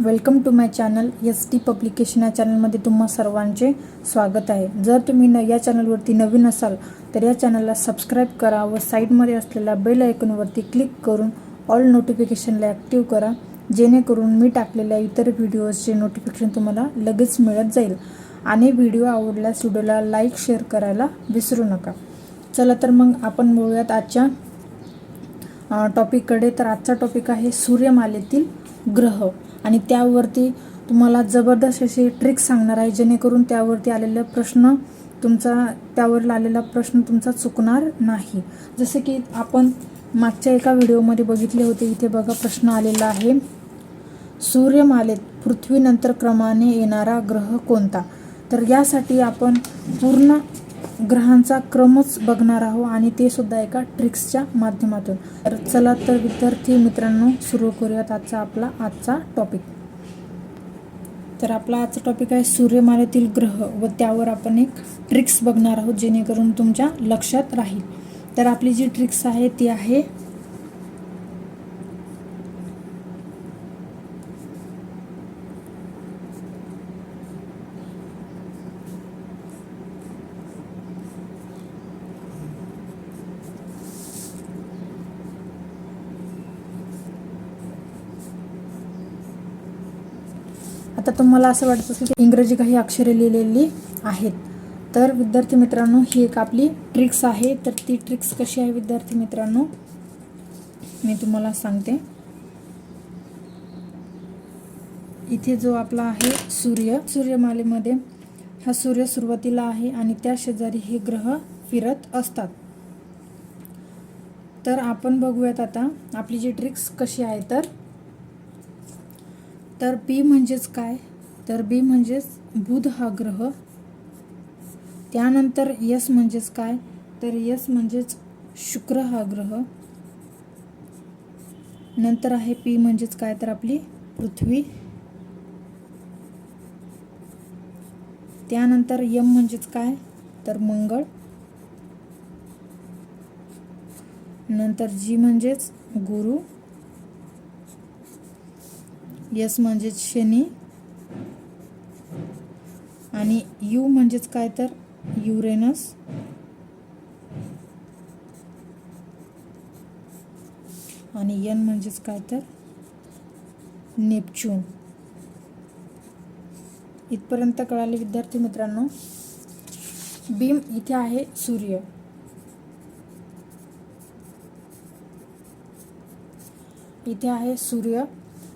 Welcome to my channel S T publication या चॅनलमध्ये तुम्हा सर्वांचे स्वागत आहे. जर तुम्ही न या चॅनलवरती नवीन असाल तर या चॅनलला सबस्क्राईब करा व साईडमध्ये असलेल्या बेल आयकॉनवरती क्लिक करून ऑल नोटिफिकेशनला ॲक्टिव्ह करा. जेणेकरून मी टाकलेल्या इतर व्हिडिओजचे नोटिफिकेशन तुम्हाला लगेच मिळत जाईल. आणि व्हिडिओ आवडल्यास व्हिडिओला लाईक शेअर करायला विसरू नका. चला तर मग आपण बोलूयात आजच्या टॉपिककडे तर आजचा टॉपिक आहे सूर्यमालेतील ग्रह. आणि त्यावरती तुम्हाला जबरदस्त अशी ट्रिक सांगणार आहे जेणेकरून त्यावरती आलेला प्रश्न तुमचा त्यावर आलेला प्रश्न तुमचा चुकणार नाही. जसे की आपण मागच्या एका व्हिडिओमध्ये बघितले होते इथे बघा प्रश्न आलेला आहे सूर्यमालेत पृथ्वीनंतर क्रमाने येणारा ग्रह कोणता? तर यासाठी आपण पूर्ण ग्रहांचा क्रमच बघणार आहोत आणि ते सुद्धा एका ट्रिक्सच्या माध्यमातून. तर चला तर विद्यार्थी मित्रांनो सुरू करूयात आजचा आपला आजचा टॉपिक तर आपला आजचा टॉपिक आहे सूर्यमालेतील ग्रह व त्यावर आपण एक ट्रिक्स बघणार आहोत जेणेकरून तुमच्या लक्षात राहील. तर आपली जी ट्रिक्स आहे ती आहे आता तुम्हाला असं वाटत असेल की इंग्रजी काही अक्षरे लिहिलेली आहेत. तर विद्यार्थी मित्रांनो ही एक आपली ट्रिक्स आहे. तर ती ट्रिक्स कशी आहे विद्यार्थी मित्रांनो? मी तुम्हाला सांगते. इथे जो आपला आहे सूर्य सूर्यमालेमध्ये हा सूर्य सुरुवातीला आहे आणि त्या शेजारी हे ग्रह फिरत असतात. तर आपण बघूयात आता आपली जी ट्रिक्स कशी आहे तर तर बी म्हणजेच काय? तर बी म्हणजेच बुध हा ग्रह. त्यानंतर यस म्हणजेच काय? तर यस म्हणजेच शुक्र हा ग्रह. नंतर आहे पी म्हणजेच काय तर आपली? पृथ्वी. त्यानंतर यम म्हणजेच काय? तर मंगळ. नंतर जी म्हणजेच गुरु. यस म्हणजेच शनी. आणि यू म्हणजेच काय तर? युरेनस. आणि यन म्हणजेच काय तर? नेपच्यून. इथपर्यंत कळाले विद्यार्थी मित्रांनो. बीम इथे आहे सूर्य. इथे आहे सूर्य.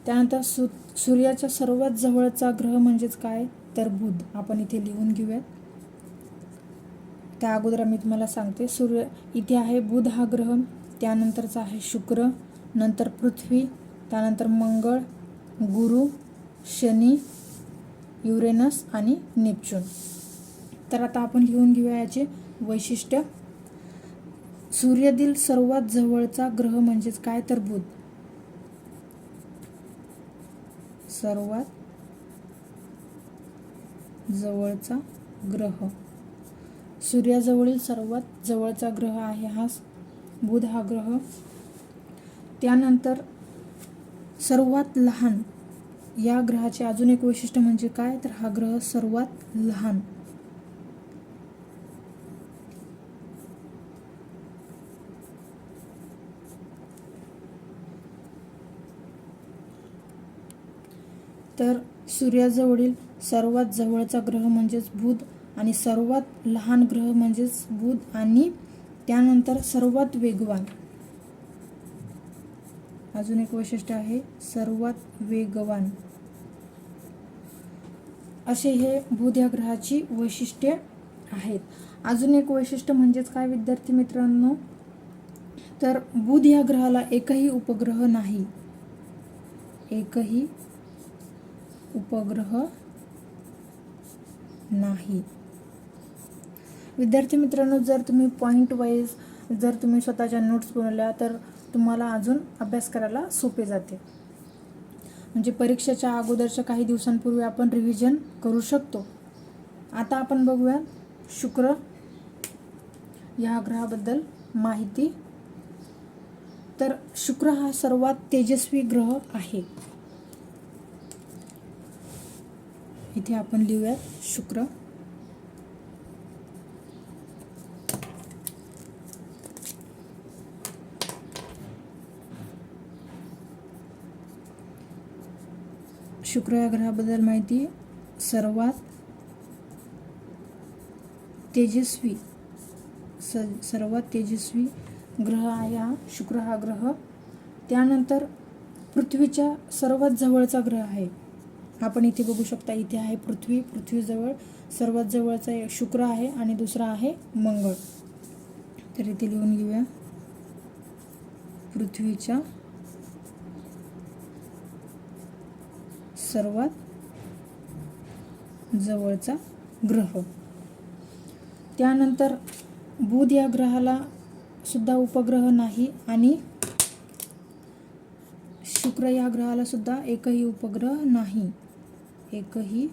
त्यानंतर सु सूर्याच्या सर्वात जवळचा ग्रह म्हणजेच काय? तर बुध. आपण इथे लिहून घेऊयात. त्या अगोदर मी तुम्हाला सांगते. सूर्य इथे आहे बुध हा ग्रह त्यानंतरचा आहे शुक्र नंतर पृथ्वी त्यानंतर मंगळ गुरु शनी युरेनस आणि नेपच्यून. तर आता आपण लिहून घेऊया याचे वैशिष्ट्य. सूर्यातील सर्वात जवळचा ग्रह म्हणजेच काय? तर बुध. सर्वात जवळचा ग्रह. सूर्याजवळील सर्वात जवळचा ग्रह आहे हा बुध हा ग्रह. त्यानंतर सर्वात लहान या ग्रहाचे अजून एक वैशिष्ट्य म्हणजे काय? तर हा ग्रह सर्वात लहान तर सूर्याजवळील सर्वात जवळचा ग्रह म्हणजेच बुध आणि सर्वात लहान ग्रह म्हणजेच बुध आणि त्यानंतर सर्वात वेगवान. अजून एक वैशिष्ट्य आहे सर्वात वेगवान. असे हे बुध या ग्रहाची वैशिष्ट्ये आहेत. अजून एक वैशिष्ट्य म्हणजेच काय विद्यार्थी मित्रांनो? तर बुध या ग्रहाला एकही उपग्रह नाही. एकही उपग्रह नाही. विद्यार्थी मित्रांनो जर तुम्ही पॉईंट वाईज जर तुम्ही स्वतःच्या नोट्स बनवल्या तर तुम्हाला अजून अभ्यास करायला सोपे जाते. म्हणजे परीक्षेच्या अगोदरच्या काही दिवसांपूर्वी आपण रिव्हिजन करू शकतो. आता आपण बघूया शुक्र या ग्रहाबद्दल माहिती. तर शुक्र हा सर्वात तेजस्वी ग्रह आहे. इथे आपण लिहूयात शुक्र. शुक्र या ग्रहाबद्दल माहिती सर्वात तेजस्वी स सर्वात तेजस्वी ग्रह आहे हा शुक्र हा ग्रह. त्यानंतर पृथ्वीच्या सर्वात जवळचा ग्रह आहे. आपण इथे बघू शकता इथे आहे पृथ्वी. पृथ्वीजवळ सर्वात जवळचा एक शुक्र आहे आणि दुसरा आहे मंगळ. तर इथे लिहून घेऊया. पृथ्वीच्या सर्वात जवळचा ग्रह. त्यानंतर बुध या ग्रहाला सुद्धा उपग्रह नाही आणि शुक्र या ग्रहाला सुद्धा एकही उपग्रह नाही. एकही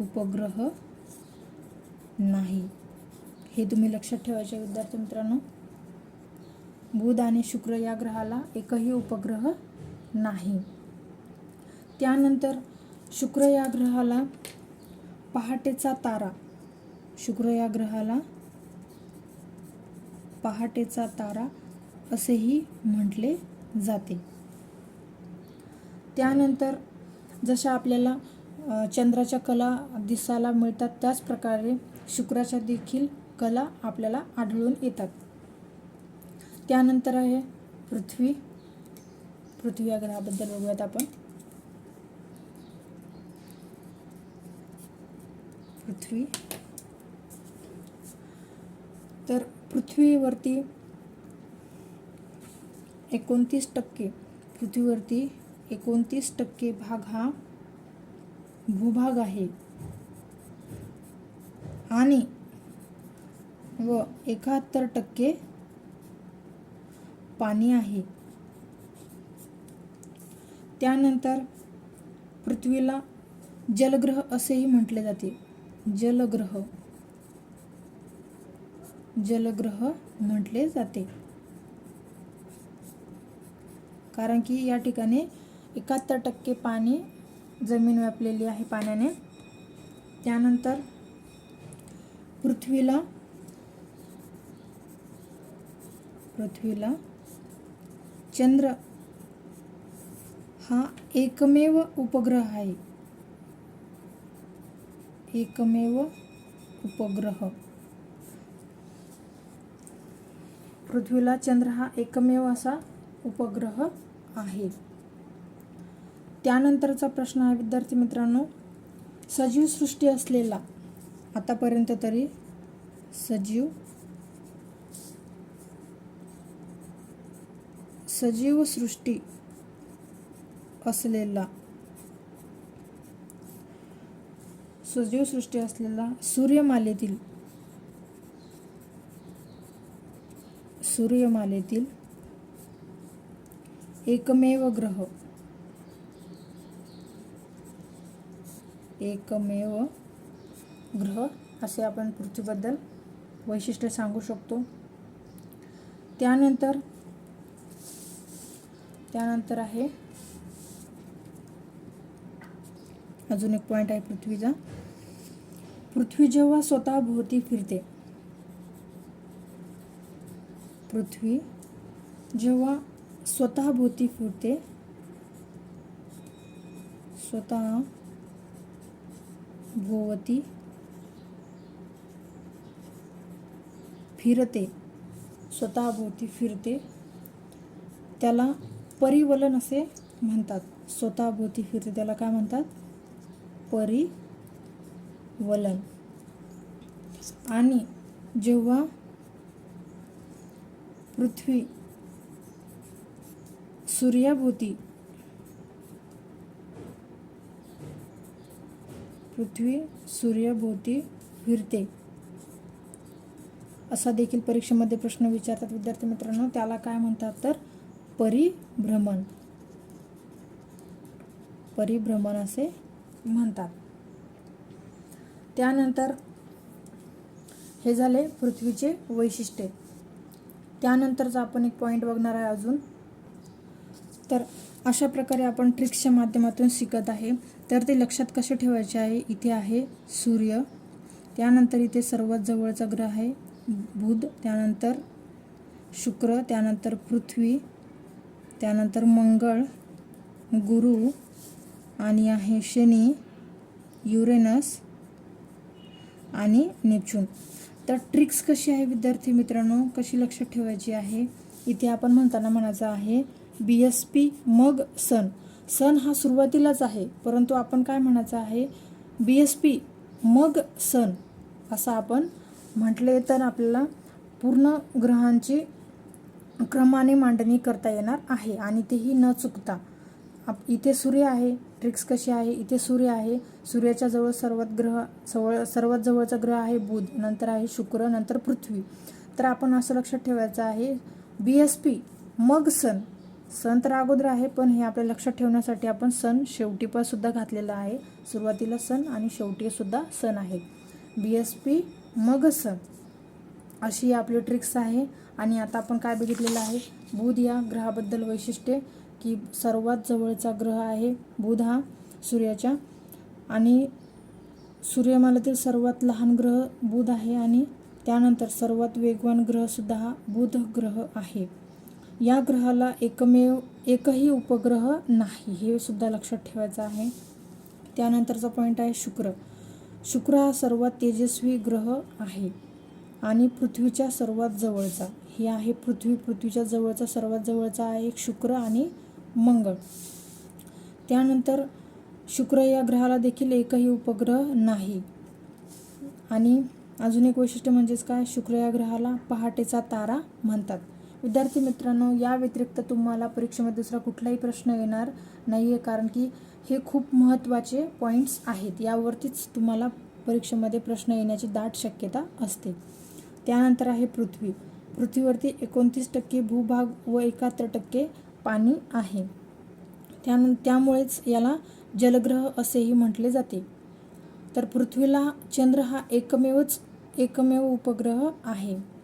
उपग्रह नाही. हे तुम्ही लक्षात ठेवायचे विद्यार्थी मित्रांनो. बुध आणि शुक्र या ग्रहाला एकही उपग्रह नाही. त्यानंतर शुक्र या ग्रहाला पहाटेचा तारा. शुक्र या ग्रहाला पहाटेचा तारा असेही म्हटले जाते. त्यानंतर जशा आपल्याला चंद्राच्या कला दिसायला मिळतात त्याच प्रकारे शुक्राच्या देखील कला आपल्याला आढळून येतात. त्यानंतर आहे पृथ्वी. पृथ्वी या ग्रहाबद्दल बघूयात आपण. पृथ्वी. तर पृथ्वीवरती एकोणतीस टक्के पृथ्वीवरती एकोणतीस टक्के भाग हा भूभाग आहे. आणि व एकाहत्तर टक्के पाणी आहे. त्यानंतर पृथ्वीला जलग्रह असेही म्हटले जाते. जलग्रह. जलग्रह म्हटले जाते. कारण की या ठिकाणी एकाहत्तर टक्के पाणी जमीन व्यापलेली आहे पाण्याने. त्यानंतर पृथ्वीला पृथ्वीला चंद्र हा एकमेव उपग्रह आहे. एकमेव उपग्रह. पृथ्वीला चंद्र हा एकमेव असा उपग्रह आहे. त्यानंतरचा प्रश्न आहे विद्यार्थी मित्रांनो. सजीव सृष्टी असलेला आतापर्यंत तरी सजीव सजीव सृष्टी असलेला सजीव सृष्टी असलेला सूर्यमालेतील सूर्यमालेतील एकमेव ग्रह एकमेव ग्रह असे आपण पृथ्वीबद्दल वैशिष्ट्य सांगू शकतो. त्यानंतर त्यानंतर आहे अजून एक पॉईंट आहे पृथ्वीचा. पृथ्वी जेव्हा स्वतः भोवती फिरते पृथ्वी जेव्हा स्वतः भोवती फिरते स्वतः भोवती फिरते स्वतःभोवती फिरते. त्याला परिवलन असे म्हणतात. स्वतःभोवती फिरते त्याला काय म्हणतात? परिवलन. आणि जेव्हा पृथ्वी सूर्याभोवती पृथ्वी सूर्यभोवती फिरते असा देखील परीक्षेमध्ये प्रश्न विचारतात विद्यार्थी मित्रांनो. त्याला काय म्हणतात तर परिभ्रमण. परिभ्रमण असे म्हणतात. त्यानंतर हे झाले पृथ्वीचे वैशिष्ट्ये. त्यानंतरचा आपण एक पॉईंट बघणार आहे अजून. तर अशा प्रकारे आपण ट्रिक्सच्या माध्यमातून शिकत आहे. तर ते लक्षात कसे ठेवायचे आहे? इथे आहे सूर्य त्यानंतर इथे सर्वात जवळचा ग्रह आहे बुध त्यानंतर शुक्र त्यानंतर पृथ्वी त्यानंतर मंगळ गुरु आणि आहे शनी युरेनस आणि नेपच्यून. तर ट्रिक्स कशी आहे विद्यार्थी मित्रांनो? कशी लक्षात ठेवायची आहे? इथे आपण म्हणताना म्हणायचं आहे बी एस पी मग सण सण हा सुरुवातीलाच आहे परंतु आपण काय म्हणायचं आहे? बी एस पी मग सण असं आपण म्हटले तर आपल्याला पूर्ण ग्रहांची क्रमाने मांडणी करता येणार आहे आणि तेही न चुकता. आप इथे सूर्य आहे ट्रिक्स कशी आहे? इथे सूर्य आहे सूर्याच्या जवळ सर्वात ग्रह जवळ सर्वात जवळचा ग्रह आहे बुध नंतर आहे शुक्र नंतर पृथ्वी. तर आपण असं लक्षात ठेवायचं आहे बी एस पी मग सण सण तर अगोदर आहे पण हे आपल्या लक्षात ठेवण्यासाठी आपण सण शेवटी पण सुद्धा घातलेला आहे. सुरुवातीला सण आणि शेवटी सुद्धा सण आहेत. बी एस पी मग सण. अशी आपली ट्रिक्स आहे. आणि आता आपण काय बघितलेलं आहे? बुध या ग्रहाबद्दल वैशिष्ट्ये की सर्वात जवळचा ग्रह आहे बुध हा सूर्याच्या. आणि सूर्यमालातील सर्वात लहान ग्रह बुध आहे आणि त्यानंतर सर्वात वेगवान ग्रहसुद्धा हा बुध ग्रह आहे. या ग्रहाला एकमेव एकही उपग्रह नाही हे सुद्धा लक्षात ठेवायचं आहे. त्यानंतरचा पॉईंट आहे शुक्र. शुक्र हा सर्वात तेजस्वी ग्रह आहे आणि पृथ्वीच्या सर्वात जवळचा. हे आहे पृथ्वी. पृथ्वीच्या जवळचा सर्वात जवळचा आहे एक शुक्र आणि मंगळ. त्यानंतर शुक्र या ग्रहाला देखील एकही उपग्रह नाही. आणि अजून एक वैशिष्ट्य म्हणजेच काय? शुक्र या ग्रहाला पहाटेचा तारा म्हणतात. विद्यार्थी मित्रांनो या व्यतिरिक्त तुम्हाला परीक्षेमध्ये दुसरा कुठलाही प्रश्न येणार नाही आहे कारण की हे खूप महत्त्वाचे पॉईंट्स आहेत. यावरतीच तुम्हाला परीक्षेमध्ये प्रश्न येण्याची दाट शक्यता असते. त्यानंतर आहे पृथ्वी. पृथ्वीवरती एकोणतीस टक्के भूभाग व एकाहत्तर टक्के पाणी आहे. त्यान त्यामुळेच याला जलग्रह असेही म्हटले जाते. तर पृथ्वीला चंद्र हा एकमेवच एकमेव उपग्रह आहे.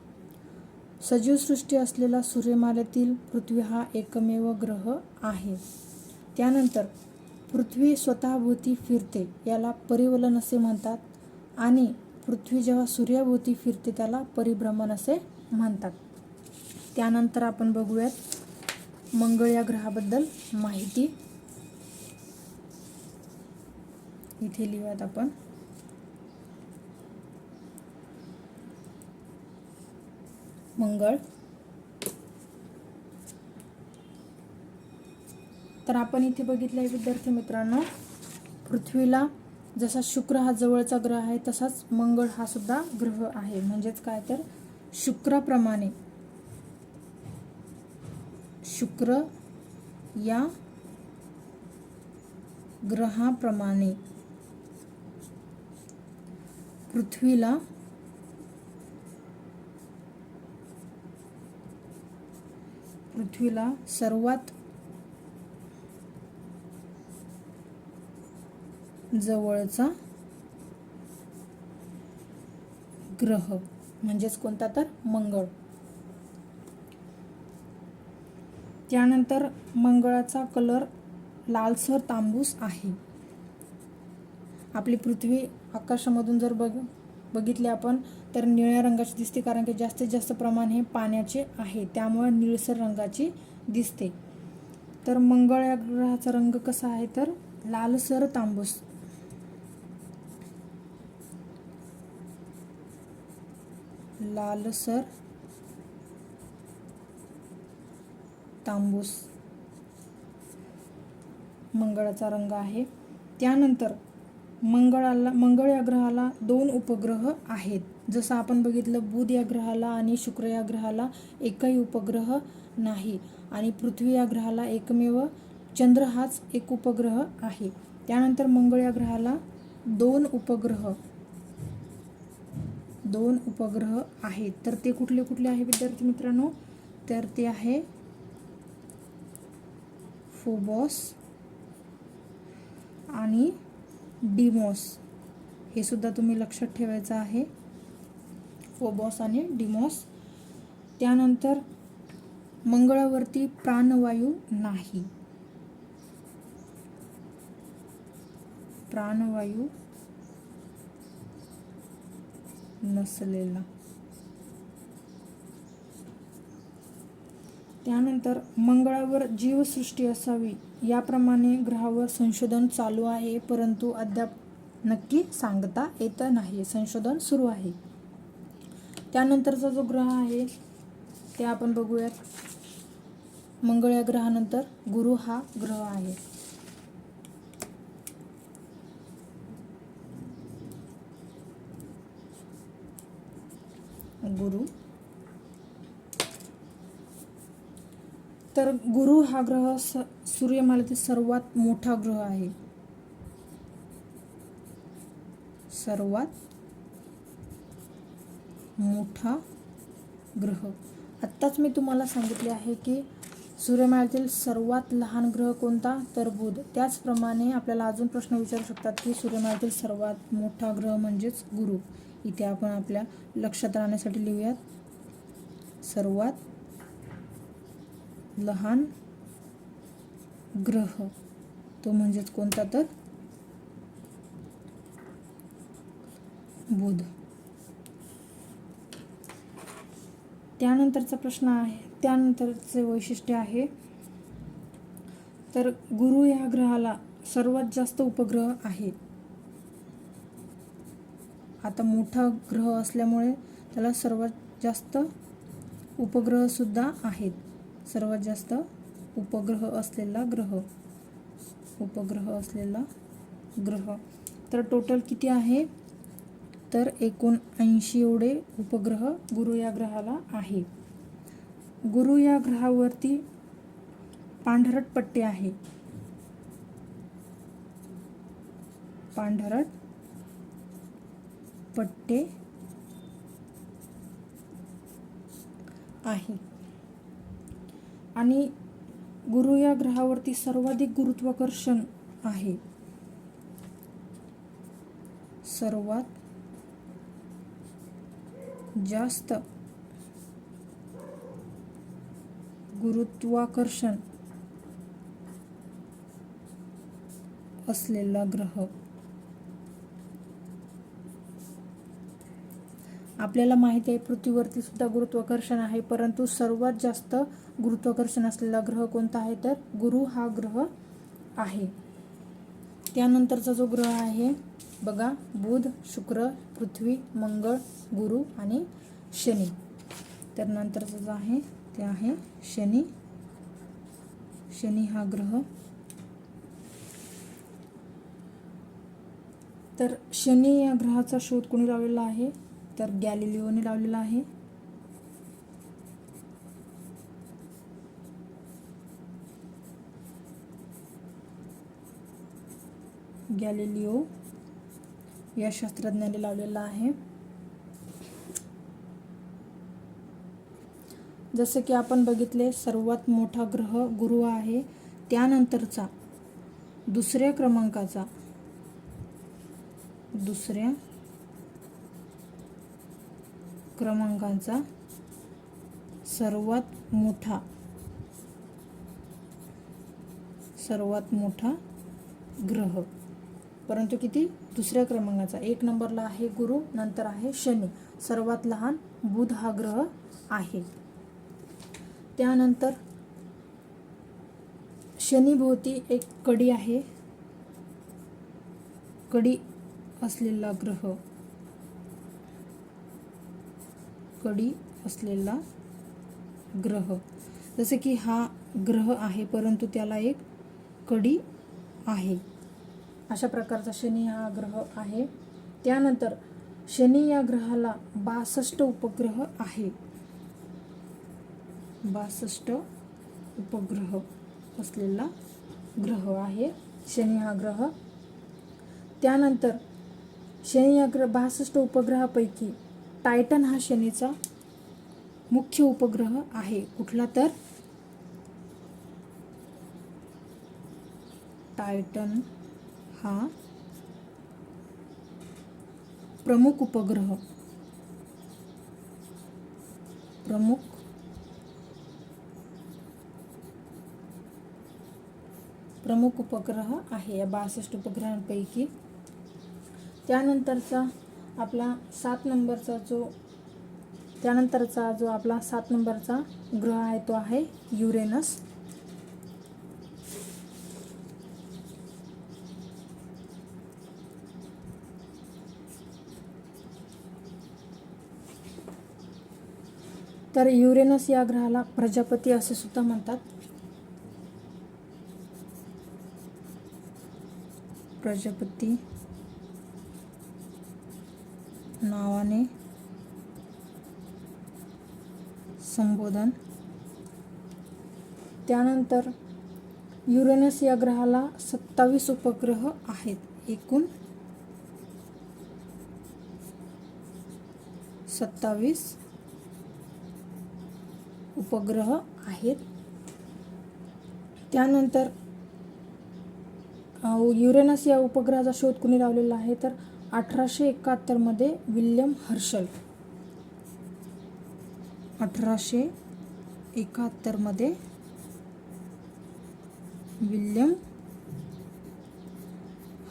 सजीव सृष्टी असलेला सूर्यमालेतील पृथ्वी हा एकमेव ग्रह आहे. त्यानंतर पृथ्वी स्वतःभोवती फिरते याला परिवलन असे म्हणतात. आणि पृथ्वी जेव्हा सूर्याभोवती फिरते त्याला परिभ्रमण असे म्हणतात. त्यानंतर आपण बघूयात मंगळ या ग्रहाबद्दल माहिती. इथे लिहूयात आपण. मंगळ. तर आपण इथे बघितलं आहे विद्यार्थी मित्रांनो पृथ्वीला जसा शुक्र हा जवळचा ग्रह आहे तसाच मंगळ हा सुद्धा ग्रह आहे. म्हणजेच काय तर? शुक्राप्रमाणे. शुक्र या ग्रहाप्रमाणे. पृथ्वीला पृथ्वीला सर्वात जवळचा ग्रह म्हणजेच कोणता तर? मंगळ. त्यानंतर मंगळाचा कलर लालसर तांबूस आहे. आपली पृथ्वी आकाशामधून जर बघ बघितली आपण तर निळ्या रंगाची दिसते कारण की जास्तीत जास्त प्रमाण हे पाण्याचे आहे. त्यामुळे निळसर रंगाची दिसते. तर मंगळ या ग्रहाचा रंग कसा आहे तर लालसर तांबूस. लालसर तांबूस मंगळाचा रंग आहे. त्यानंतर मंगळाला मंगळ या ग्रहाला दोन उपग्रह आहेत. जसं आपण बघितलं बुध या ग्रहाला आणि शुक्र या ग्रहाला एकही उपग्रह नाही आणि पृथ्वी या ग्रहाला एकमेव चंद्र हाच एक उपग्रह आहे. त्यानंतर मंगळ या ग्रहाला दोन उपग्रह दोन उपग्रह आहेत. तर ते कुठले कुठले आहे विद्यार्थी मित्रांनो? तर ते आहे फोबॉस आणि डिमॉस. हे सुद्धा तुम्ही लक्षात ठेवायचं आहे. फोबॉस आणि डिमॉस. त्यानंतर मंगळावरती प्राणवायू नाही. प्राणवायू नसलेला. त्यानंतर मंगळावर जीवसृष्टी असावी याप्रमाणे ग्रहावर संशोधन चालू आहे परंतु अद्याप नक्की सांगता येत नाही. संशोधन सुरू आहे. त्यानंतरचा जो ग्रह आहे ते आपण बघूयात. मंगळ या ग्रहानंतर गुरु हा ग्रह आहे. गुरु तर गुरु हा ग्रह स सूर्यमालेतील सर्वात मोठा ग्रह आहे. सर्वात मोठा ग्रह. आत्ताच मी तुम्हाला सांगितले आहे की सूर्यमालेतील सर्वात लहान ग्रह कोणता? तर बुध. त्याचप्रमाणे आपल्याला अजून प्रश्न विचारू शकतात की सूर्यमालेतील सर्वात मोठा ग्रह म्हणजेच गुरु. इथे आपण आपल्या लक्षात राहण्यासाठी लिहूयात. सर्वात लहान ग्रह. तो म्हणजेच कोणता तर? बुध. त्यानंतरचा प्रश्न आहे त्यानंतरचे वैशिष्ट्य आहे. तर गुरु या ग्रहाला सर्वात जास्त उपग्रह आहेत आता मोठा ग्रह असल्यामुळे त्याला सर्वात जास्त उपग्रह सुद्धा आहेत. सर्वात जास्त उपग्रह असलेला ग्रह. उपग्रह असलेला ग्रह. तर टोटल किती आहे? तर एकूण ऐंशी एवढे उपग्रह गुरु या ग्रहाला आहे. गुरु या ग्रहावरती पांढरट पट्टे आहे. पांढरट पट्टे आहे. आणि गुरु या ग्रहावरती सर्वाधिक गुरुत्वाकर्षण आहे. सर्वात जास्त गुरुत्वाकर्षण असलेला ग्रह आपल्याला माहिती आहे पृथ्वीवरती सुद्धा गुरुत्वाकर्षण आहे परंतु सर्वात जास्त गुरुत्वाकर्षण असलेला ग्रह कोणता आहे तर गुरु हा ग्रह आहे. त्यानंतरचा जो ग्रह आहे बघा बुध शुक्र पृथ्वी मंगळ गुरु आणि शनी. तर नंतरचं जो आहे ते आहे शनी. शनी हा ग्रह. तर शनी या ग्रहाचा शोध कोणी लावलेला आहे? तर गॅलिलिओने लावलेला आहे. गॅलिलिओ या शास्त्रज्ञाने लावलेला आहे. जसं की आपण बघितले सर्वात मोठा ग्रह गुरु आहे. त्यानंतरचा दुसऱ्या क्रमांकाचा दुसऱ्या क्रमांकाचा सर्वात मोठा सर्वात मोठा ग्रह. परंतु किती? दुसऱ्या क्रमांकाचा. एक नंबरला आहे गुरु नंतर आहे शनी. सर्वात लहान बुध हा ग्रह आहे. त्यानंतर शनीभोवती एक कडी आहे. कडी असलेला ग्रह. कडी असलेला ग्रह. जसे की हा ग्रह आहे परंतु त्याला एक कडी आहे. अशा प्रकारचा शनी हा ग्रह आहे. त्यानंतर शनी या ग्रहाला बासष्ट उपग्रह आहे. बासष्ट उपग्रह असलेला ग्रह आहे. शनी हा ग्रह. त्यानंतर शनी या ग्रह बासष्ट उपग्रहापैकी टायटन हा शनीचा मुख्य उपग्रह आहे. कुठला तर? टायटन हा प्रमुख उपग्रह. प्रमुख प्रमुख उपग्रह आहे या बासष्ट उपग्रहांपैकी. त्यानंतरचा आपला सात नंबरचा जो त्यानंतरचा जो आपला सात नंबरचा ग्रह आहे तो आहे युरेनस. तर युरेनस या ग्रहाला प्रजापती असे सुद्धा म्हणतात. प्रजापती. नावाने संबोधन. त्यानंतर युरेनस या ग्रहाला सत्तावीस उपग्रह आहेत. एकूण सत्तावीस उपग्रह आहेत. त्यानंतर युरेनस या उपग्रहाचा शोध कुणी लावलेला आहे? तर अठराशे एकाहत्तरमध्ये विल्यम हर्शल. अठराशे एकाहत्तरमध्ये विल्यम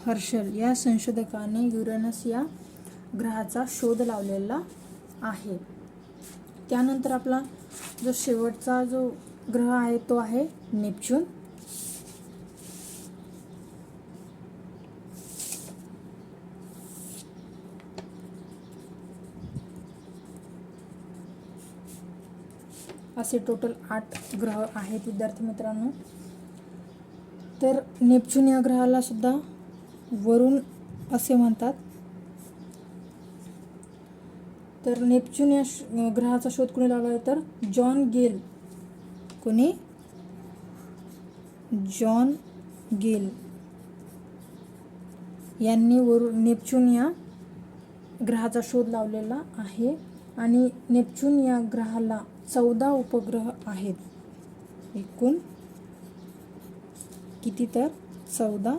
हर्शल या संशोधकाने युरेनस या ग्रहाचा शोध लावलेला आहे. त्यानंतर आपला जो शेवटचा जो ग्रह आहे तो आहे नेपच्यून. असे टोटल आठ ग्रह आहेत विद्यार्थी मित्रांनो. तर नेपच्यून या ग्रहाला सुद्धा वरुण असे म्हणतात. तर नेपच्यून या ग्रहाचा शोध कोणी लावला आहे तर जॉन गेल. कोणी? जॉन गेल. यांनी वरून नेपच्यून या ग्रहाचा शोध लावलेला आहे. आणि नेपच्यून या ग्रहाला चौदा उपग्रह आहेत. एकूण किती तर? चौदा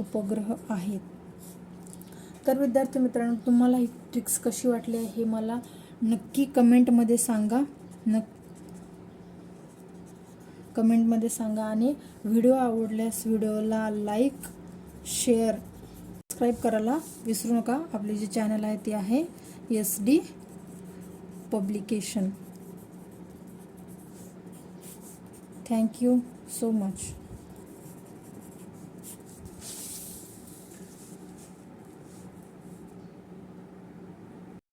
उपग्रह आहेत. तर विद्यार्थी मित्रांनो तुम्हाला ही ट्रिक्स कशी वाटली आहे हे मला नक्की कमेंटमध्ये सांगा. नक कमेंटमध्ये सांगा आणि व्हिडिओ आवडल्यास व्हिडिओला लाईक शेअर सबस्क्राईब करायला विसरू नका. आपले जे चॅनल आहे ते आहे S D publication thank you so much